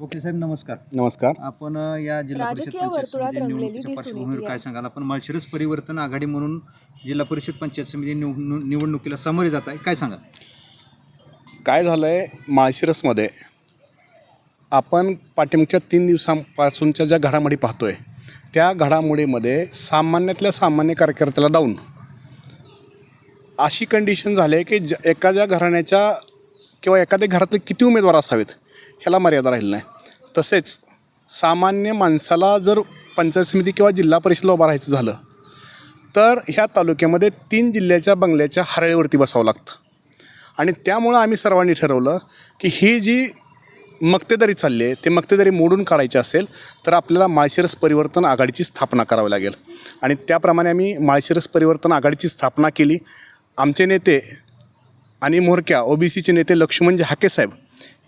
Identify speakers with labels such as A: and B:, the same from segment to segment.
A: Okay साहेब नमस्कार.
B: नमस्कार.
A: आपण या जिल्हा परिषद
C: राजकीय
A: पंचायत
C: वर्तुळात
A: समिती
C: रंगलेली
A: निवडणुकीच्या
C: दिसून
A: पार्श्वभूमीवर
C: येते
A: काय
C: आहे.
A: सांगाल? आपण माळशिरस परिवर्तन आघाडी म्हणून जिल्हा परिषद पंचायत समिती निव- निवडणुकीला सामोरे जात आहे. काय सांगा
B: काय झालं आहे माळशिरसमध्ये आपण पाठीमागच्या तीन दिवसांपासूनच्या ज्या घडामोडी पाहतो आहे त्या घडामोडीमध्ये सामान्यातल्या सामान्य कार्यकर्त्याला डाऊन. अशी कंडिशन झाली आहे की ज एखाद्या घराण्याच्या किंवा एखाद्या घरातले किती उमेदवार असावेत ह्याला मर्यादा राहिली नाही. तसेच सामान्य माणसाला जर पंचायत समिती किंवा जिल्हा परिषदला उभं राहायचं झालं तर ह्या तालुक्यामध्ये तीन जिल्ह्याच्या बंगल्याच्या हरळीवरती बसावं लागतं. आणि त्यामुळं आम्ही सर्वांनी ठरवलं की ही जी मक्तेदारी चालली आहे ते मक्तेदारी मोडून काढायची असेल तर आपल्याला माळशिरस परिवर्तन आघाडीची स्थापना करावी लागेल. आणि त्याप्रमाणे आम्ही माळशिरस परिवर्तन आघाडीची स्थापना केली. आमचे नेते आणि मोरक्या ओबीसीचे नेते लक्ष्मणजी हाकेसाहेब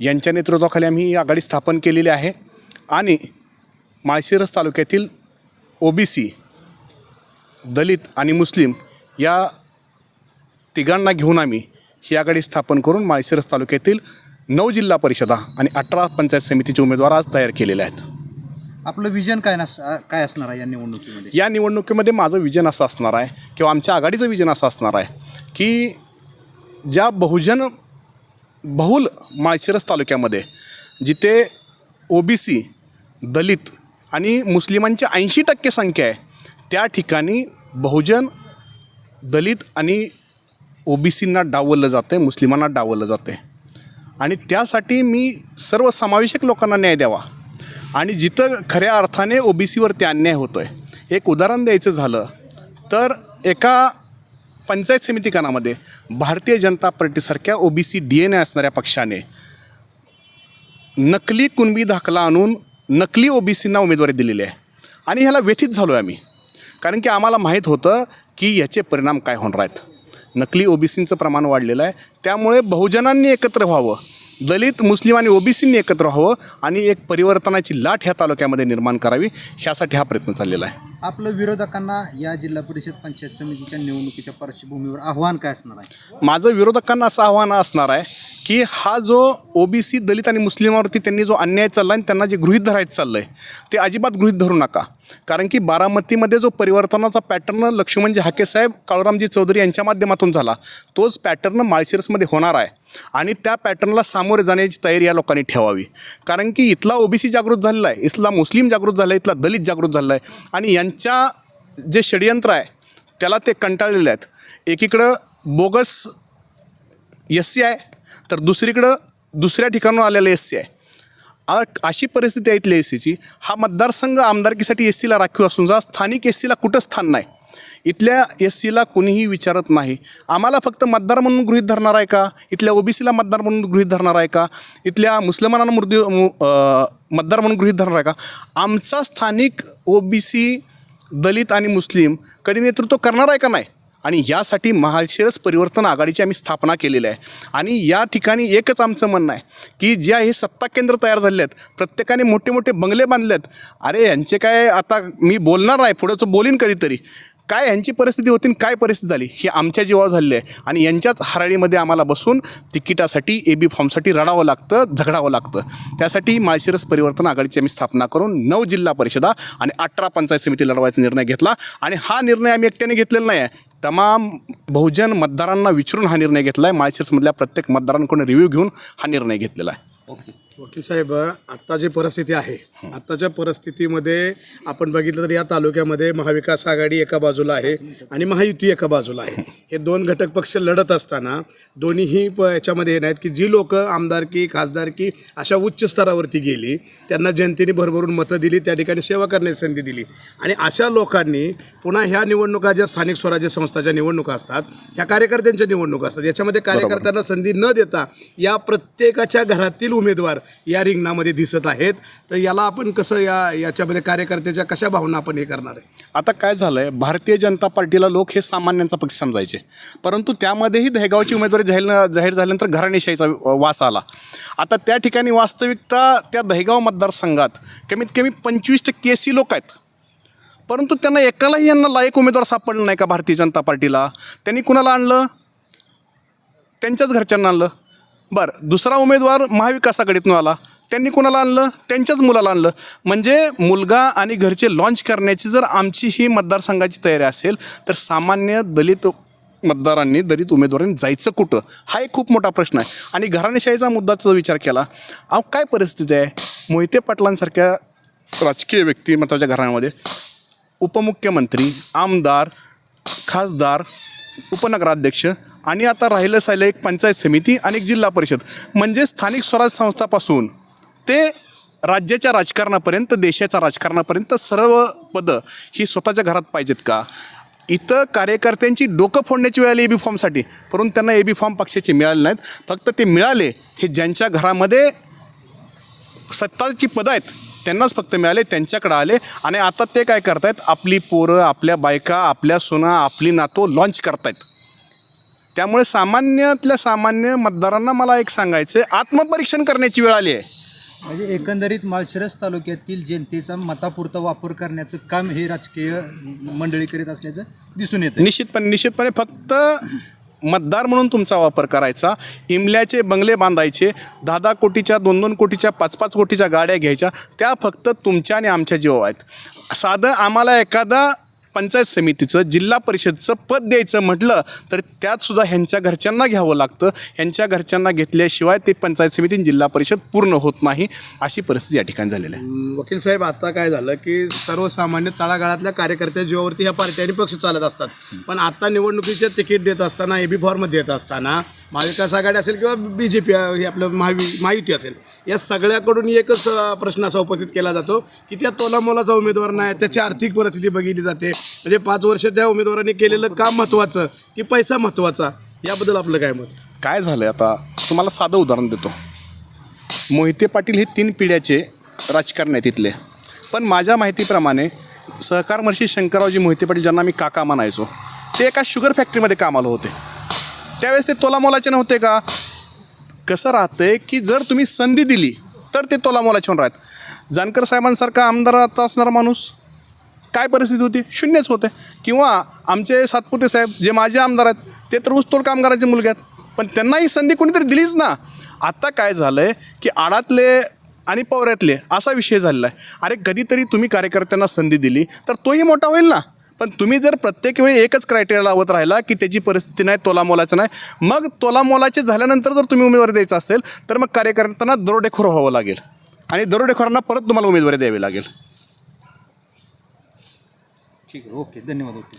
B: यांच्या नेतृत्वाखाली आम्ही ही आघाडी स्थापन केलेली आहे. आणि माळशिरस तालुक्यातील ओबीसी दलित आणि मुस्लिम या तिघांना घेऊन आम्ही ही आघाडी स्थापन करून माळशिरस तालुक्यातील नऊ जिल्हा परिषदा आणि अठरा पंचायत समितीचे उमेदवार आज तयार केलेले आहेत.
A: आपलं विजन काय नस काय असणार आहे या निवडणुकीमध्ये?
B: या निवडणुकीमध्ये माझं विजन असं असणार आहे किंवा आमच्या आघाडीचं विजन असं असणार आहे की ज्या बहुजन बहुल माळशिरस तालुक्यामध्ये जिथे ओ बी सी दलित आणि मुस्लिमांची ऐंशी टक्के संख्या आहे त्या ठिकाणी बहुजन दलित आणि ओ बी सींना डावललं जातं आहे मुस्लिमांना डावललं जातं आहे आणि त्यासाठी मी सर्व समावेशक लोकांना न्याय द्यावा. आणि जिथं खऱ्या अर्थाने ओ बी सीवरती अन्याय होतो आहे एक उदाहरण द्यायचं झालं तर एका पंचायत समितीकानामध्ये भारतीय जनता पार्टीसारख्या ओबीसी डी एन ए असणाऱ्या पक्षाने नकली कुणबी दाखला आणून नकली ओबीसींना उमेदवारी दिलेली आहे. आणि ह्याला व्यथित झालो आहे आम्ही. कारण की आम्हाला माहीत होतं की याचे परिणाम काय होणार आहेत. नकली ओबीसींचं प्रमाण वाढलेलं आहे. त्यामुळे बहुजनांनी एकत्र व्हावं दलित मुस्लिम आणि ओबीसींनी एकत्र व्हावं आणि एक परिवर्तनाची लाट ह्या तालुक्यामध्ये निर्माण करावी ह्यासाठी हा प्रयत्न चाललेला आहे.
A: आपलं विरोधकांना या जिल्हा परिषद पंचायत समितीच्या निवडणुकीच्या पार्श्वभूमीवर आव्हान काय असणार आहे?
B: माझं विरोधकांना असं आव्हान असणार आहे की हा जो ओबीसी दलित आणि मुस्लिमावरती त्यांनी जो अन्याय चालला आणि त्यांना जे गृहित धरायचं चाललं आहे ते अजिबात गृहीत धरू नका. कारण की बारामतीमध्ये जो परिवर्तनाचा पॅटर्न लक्ष्मणजी हाकेसाहेब काळूरामजी चौधरी यांच्या माध्यमातून झाला तोच पॅटर्न माळशिरसमध्ये होणार आहे. आणि त्या पॅटर्नला सामोरे जाण्याची तयारी या लोकांनी ठेवावी. कारण की इथला ओबीसी जागृत झालेला आहे इथला मुस्लिम जागृत झाला आहे इथला दलित जागृत झाला आहे आणि त्यांच्या जे षडयंत्र आहे त्याला ते कंटाळलेले आहेत. एकीकडं बोगस एस सी आहे तर दुसरीकडं दुसऱ्या ठिकाणून आलेलं एस सी आहे. आ- अशी परिस्थिती आहे इथल्या एस सीची हा मतदारसंघ आमदारकीसाठी एस सीला राखीव असून जा स्थानिक एस सीला कुठं स्थान नाही. इथल्या एस सीला कुणीही विचारत नाही. आम्हाला फक्त मतदार म्हणून गृहीत धरणार आहे का? इथल्या ओबीसीला मतदार म्हणून गृहीत धरणार आहे का? इथल्या मुस्लिमांना मृत्यू मतदार म्हणून गृहीत धरणार आहे का? आमचा स्थानिक ओबीसी दलित आणि मुस्लिम कधी नेतृत्व करणार आहे का नाही? आणि यासाठी महाशिरस परिवर्तन आघाडीची आम्ही स्थापना केलेली आहे. आणि या ठिकाणी एकच आमचं म्हणणं आहे की ज्या हे सत्ता केंद्र तयार झाले आहेत प्रत्येकाने मोठे मोठे बंगले बांधले आहेत अरे यांचे काय आता मी बोलणार नाही पुढंचं बोलीन कधीतरी. काय ह्यांची परिस्थिती होती काय परिस्थिती झाली ही आमच्या जीवावर झालेली आहे. आणि यांच्याच हराळीमध्ये आम्हाला बसून तिकिटासाठी ए बी फॉर्मसाठी रडावं लागतं झगडावं लागतं. त्यासाठी माळशिरस परिवर्तन आघाडीची आम्ही स्थापना करून नऊ जिल्हा परिषदा आणि अठरा पंचायत समिती लढवायचा निर्णय घेतला. आणि हा निर्णय आम्ही एकट्याने घेतलेला नाही आहे. तमाम बहुजन मतदारांना विचारून हा निर्णय घेतला आहे. माळशिरसमधल्या प्रत्येक मतदारांकडून रिव्ह्यू घेऊन हा निर्णय घेतलेला आहे.
A: ओके
D: वकील साहेब आत्ता जी परिस्थिती आहे आत्ताच्या परिस्थितीमध्ये आपण बघितलं तर या तालुक्यामध्ये महाविकास आघाडी एका बाजूला आहे आणि महायुती एका बाजूला आहे. हे. दोन घटक पक्ष लढत असताना दोन्हीही प याच्यामध्ये हे नाहीत की जी लोक आमदारकी खासदारकी अशा उच्च स्तरावरती गेली त्यांना जनतेने भरभरून मतं दिली त्या ठिकाणी सेवा करण्याची संधी दिली. आणि अशा लोकांनी पुन्हा ह्या निवडणुका ज्या स्थानिक स्वराज्य संस्थाच्या निवडणुका असतात ह्या कार्यकर्त्यांच्या निवडणुका असतात याच्यामध्ये कार्यकर्त्यांना संधी न देता या प्रत्येकाच्या घरातील उमेदवार या रिंगणामध्ये दिसत आहेत. तर याला आपण कसं या याच्यामध्ये कार्यकर्त्याच्या कशा भावना आपण हे करणार आहे?
B: आता काय झालं आहे भारतीय जनता पार्टीला लोक हे सामान्यांचा पक्ष समजायचे. परंतु त्यामध्येही दहेगावची उमेदवारी जाहीर जाहीर झाल्यानंतर घराणेशाहीचा वास आला. आता त्या ठिकाणी वास्तविकता त्या दहेगाव मतदारसंघात कमीत कमी पंचवीस टक्के एस सी लोक आहेत. परंतु त्यांना एकालाही यांना लायक उमेदवार सापडलं नाही का भारतीय जनता पार्टीला? त्यांनी कुणाला आणलं? त्यांच्याच घरच्यांना आणलं. बरं दुसरा उमेदवार महाविकास आघाडीतून आला. त्यांनी कोणाला आणलं? त्यांच्याच मुलाला आणलं. म्हणजे मुलगा आणि घरचे लॉन्च करण्याची जर आमची ही मतदारसंघाची तयारी असेल तर सामान्य दलित मतदारांनी दलित उमेदवारांनी जायचं कुठं? हा एक खूप मोठा प्रश्न आहे. आणि घराणेशाहीचा मुद्दाचा जर विचार केला अहो काय परिस्थिती आहे? मोहिते पाटलांसारख्या राजकीय व्यक्तिमत्वाच्या घराण्यामध्ये उपमुख्यमंत्री आमदार खासदार उपनगराध्यक्ष आणि आता राहिलं सायलं एक पंचायत समिती आणि एक जिल्हा परिषद. म्हणजे स्थानिक स्वराज संस्थापासून ते राज्याच्या राजकारणापर्यंत देशाच्या राजकारणापर्यंत सर्व पदं ही स्वतःच्या घरात पाहिजेत का? इथं कार्यकर्त्यांची डोकं फोडण्याची वेळ आली ए बी फॉर्मसाठी परंतु त्यांना ए बी फॉर्म पक्षाचे मिळाले नाहीत. फक्त ते मिळाले हे ज्यांच्या घरामध्ये सत्ताची पदं आहेत. त्यांनाच फक्त मिळाले त्यांच्याकडे आले. आणि आता ते काय करतायत? आपली पोरं आपल्या बायका आपल्या सुना आपली नातो लॉन्च करतायत. त्यामुळे सामान्यातल्या सामान्य मतदारांना मला एक सांगायचं आहे आत्मपरीक्षण करण्याची वेळ आली आहे.
A: म्हणजे एकंदरीत माळशिरस तालुक्यातील जनतेचा मतापुरता वापर करण्याचं काम हे राजकीय मंडळी करीत असल्याचं दिसून येतं
B: निश्चितपणे निश्चितपणे फक्त मतदार म्हणून तुमचा वापर करायचा. इमल्याचे बंगले बांधायचे. दहा दहा कोटीच्या दोन दोन कोटीच्या पाच पाच कोटीच्या गाड्या घ्यायच्या. त्या फक्त तुमच्या आणि आमच्या जीव आहेत. साधं आम्हाला एखादा पंचायत समितीचं जिल्हा परिषदचं पद द्यायचं म्हटलं तर त्यात सुद्धा ह्यांच्या घरच्यांना घ्यावं लागतं. ह्यांच्या घरच्यांना घेतल्याशिवाय ते पंचायत समिती आणि जिल्हा परिषद पूर्ण होत नाही अशी परिस्थिती या ठिकाणी झालेली आहे.
D: वकील साहेब आता काय झालं की सर्वसामान्य तळागाळातल्या कार्यकर्त्या जीवावरती ह्या पार्टी आणि पक्ष चालत असतात. पण आता निवडणुकीचे तिकीट देत असताना ए बी फॉर्म देत असताना महाविकास आघाडी असेल किंवा बी जे पी हे आपलं महावि महायुती असेल या सगळ्याकडून एकच प्रश्न असा उपस्थित केला जातो की त्या तोलामोलाचा उमेदवार नाही त्याची आर्थिक परिस्थिती बघितली जाते म्हणजे पाच वर्ष त्या उमेदवारांनी केलेलं काम महत्त्वाचं की पैसा महत्त्वाचा याबद्दल आपलं काय मत?
B: काय झालं आता? तुम्हाला साधं उदाहरण देतो. मोहिते पाटील हे तीन पिढ्याचे राजकारण आहे तिथले पण माझ्या माहितीप्रमाणे सहकार महर्षी शंकररावजी मोहिते पाटील ज्यांना मी काका म्हणायचो ते एका शुगर फॅक्टरीमध्ये कामाला होते. त्यावेळेस ते तोलामोलाचे नव्हते का? कसं राहतंय की जर तुम्ही संधी दिली तर ते तोलामोलाचे होऊन राहत जानकर साहेबांसारखा आमदार आता असणारा माणूस काय परिस्थिती होती? शून्यच होते. किंवा आमचे सातपुते साहेब जे माझे आमदार आहेत ते तर ऊसतोड कामगाराचे मुलगे आहेत. पण त्यांना ही संधी कोणीतरी दिलीच ना. आत्ता काय झालं आहे की आडातले आणि पवऱ्यातले असा विषय झालेला आहे. अरे कधीतरी तुम्ही कार्यकर्त्यांना संधी दिली तर तोही मोठा होईल ना. पण तुम्ही जर प्रत्येक वेळी एकच क्रायटेरिया लावत राहिला की त्याची परिस्थिती नाही तोलामोलाचं नाही मग तोलामोलाचे झाल्यानंतर जर तुम्ही उमेदवारी द्यायचं असेल तर मग कार्यकर्त्यांना दरोडेखोर व्हावं लागेल. आणि दरोडेखोरांना परत तुम्हाला उमेदवारी द्यावी लागेल.
A: ठीक आहे. ओके. धन्यवाद ओके.